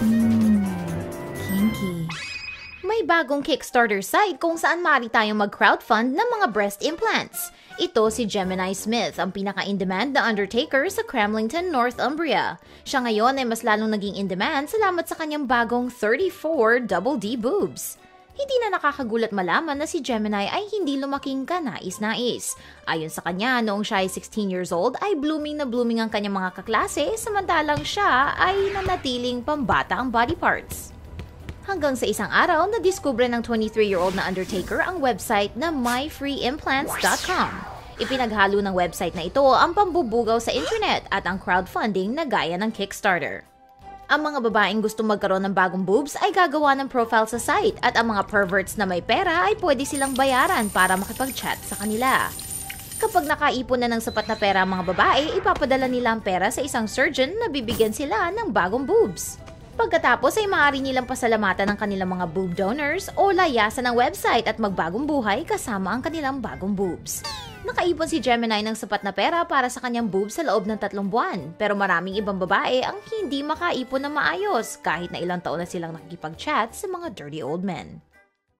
Hmm, kinky. May bagong Kickstarter site kung saan maaari tayong mag-crowdfund ng mga breast implants. Ito si Gemini Smith, ang pinaka-in-demand na Undertaker sa Cramlington, Northumbria. Siya ngayon ay mas lalong naging in-demand salamat sa kanyang bagong 34 Double D boobs. Hindi na nakakagulat malaman na si Gemini ay hindi lumaking kanais-nais. Ayon sa kanya, noong siya ay 16 years old ay blooming na blooming ang kanyang mga kaklase samantalang siya ay nanatiling pambata ang body parts. Hanggang sa isang araw, nadiskubre ng 23-year-old na Undertaker ang website na myfreeimplants.com. Ipinaghalo ng website na ito ang pambubugaw sa internet at ang crowdfunding na gaya ng Kickstarter. Ang mga babaeng gusto magkaroon ng bagong boobs ay gagawa ng profile sa site at ang mga perverts na may pera ay pwede silang bayaran para makipag-chat sa kanila. Kapag nakaipon na ng sapat na pera ang mga babae, ipapadala nila ang pera sa isang surgeon na bibigyan sila ng bagong boobs. Pagkatapos ay maaari nilang pasalamatan ang kanilang mga boob donors o layasan ng website at magbagong buhay kasama ang kanilang bagong boobs. Nakaipon si Gemini ng sapat na pera para sa kanyang boobs sa loob ng tatlong buwan, pero maraming ibang babae ang hindi makaipon na maayos kahit na ilang taon na silang nakikipag-chat sa mga dirty old men.